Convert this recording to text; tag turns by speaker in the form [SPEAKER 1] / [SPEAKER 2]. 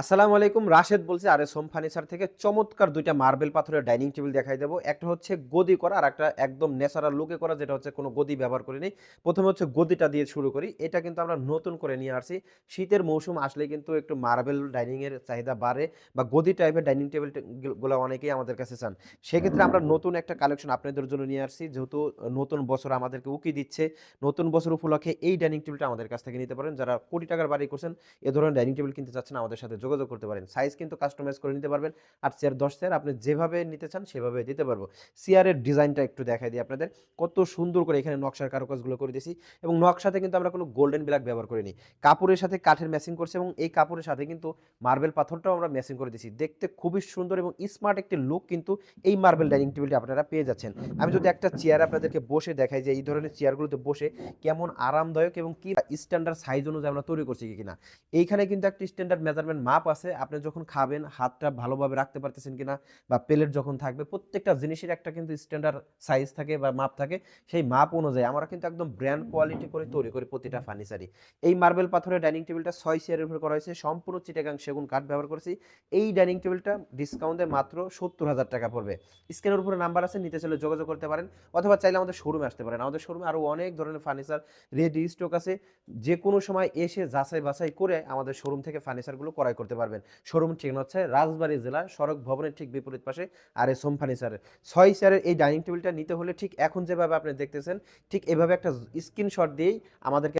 [SPEAKER 1] আসসালামু আলাইকুম, রাশেদ বলছি, আর এস হোম ফার্নিচার থেকে চমৎকার দুইটা মার্বেল পাথরের ডাইনিং টেবিল দেখাই দেবো। একটা হচ্ছে গদি করা, আর একটা একদম ন্যাচারাল লুকে করা, যেটা হচ্ছে কোনো গদি ব্যবহার করিনি। প্রথমে হচ্ছে গদিটা দিয়ে শুরু করি। এটা কিন্তু আমরা নতুন করে নিয়ে আসছি। শীতের মৌসুম আসলে কিন্তু একটু মার্বেল ডাইনিংয়ের চাহিদা বাড়ে, বা গদি টাইপের ডাইনিং টেবিলগুলো অনেকেই আমাদের কাছে চান। সেক্ষেত্রে আমরা নতুন একটা কালেকশন আপনাদের জন্য নিয়ে আসছি, যেহেতু নতুন বছর আমাদেরকে উকি দিচ্ছে। নতুন বছর উপলক্ষে এই ডাইনিং টেবিলটা আমাদের কাছ থেকে নিতে পারেন। যারা কোটি টাকার বাড়ি করছেন, এ ধরনের ডাইনিং টেবিল কিনতে চাচ্ছেন, আমাদের সাথে যোগাযোগ করতে পারেন। সাইজ কিন্তু কাস্টমাইজ করে নিতে পারবেন। আর চেয়ার দশ চেয়ার আপনি যেভাবে নিতে চান সেভাবে দিতে পারব। চেয়ারের ডিজাইনটা একটু দেখাই দিই আপনাদের। কত সুন্দর করে এখানে নকশার কারুকাজগুলো করে দিয়েছি এবং নকশাতে কিন্তু আমরা কোনো গোল্ডেন ব্ল্যাক ব্যবহার করিনি। কাপড়ের সাথে কাঠের ম্যাচিং করছে এবং এই কাপড়ের সাথে কিন্তু মার্বেল পাথরটাও আমরা ম্যাচিং করে দিয়েছি। দেখতে খুবই সুন্দর এবং স্মার্ট একটি লুক কিন্তু এই মার্বেল ডাইনিং টেবিলটি আপনারা পেয়ে যাচ্ছেন। আমি যদি একটা চেয়ার আপনাদেরকে বসে দেখাই যে এই ধরনের চেয়ারগুলোতে বসে কেমন আরামদায়ক এবং কি স্ট্যান্ডার্ড সাইজ অনুযায়ী আমরা তৈরি করছি কিনা। এইখানে কিন্তু একটা স্ট্যান্ডার্ড মেজারমেন্ট মাপ আছে, আপনি যখন খাবেন, হাতটা ভালোভাবে রাখতে পারতেছেন কিনা বা প্লেট যখন থাকবে, প্রত্যেকটা জিনিসের একটা কিন্তু স্ট্যান্ডার্ড সাইজ থাকে বা মাপ থাকে। সেই মাপ অনুযায়ী আমরা কিন্তু একদম ব্র্যান্ড কোয়ালিটি করে তৈরি করি প্রতিটা ফার্নিচারই এই মার্বেল পাথরের ডাইনিং টেবিলটা ছয় চেয়ারের উপর করা হয়েছে, সম্পূর্ণ চিটাগাং সেগুন কাঠ ব্যবহার করেছি। এই ডাইনিং টেবিলটা ডিসকাউন্টে মাত্র সত্তর হাজার টাকা পড়বে। স্ক্রিনের উপরে নাম্বার আছে, নিতে চাইলে যোগাযোগ করতে পারেন অথবা চাইলে আমাদের শোরুমে আসতে পারেন। আমাদের শোরুমে আরও অনেক ধরনের ফার্নিচার রেডি স্টক আছে। যে কোনো সময় এসে যাচাই বাছাই করে আমাদের শোরুম থেকে ফার্নিচারগুলো ক্রয় করতে পারবেন। শোরুম ঠিকানা হচ্ছে রাজবাড়ী জেলা, সড়ক ভবনের ঠিক বিপরীত পাশে আর এস হোম ফার্নিচারের ছয় চেয়ারের এই ডাইনিং টেবিলটা নিতে হলে ঠিক এখন যেভাবে আপনি দেখতেছেন, ঠিক এভাবে একটা স্ক্রিনশট দিয়েই আমাদেরকে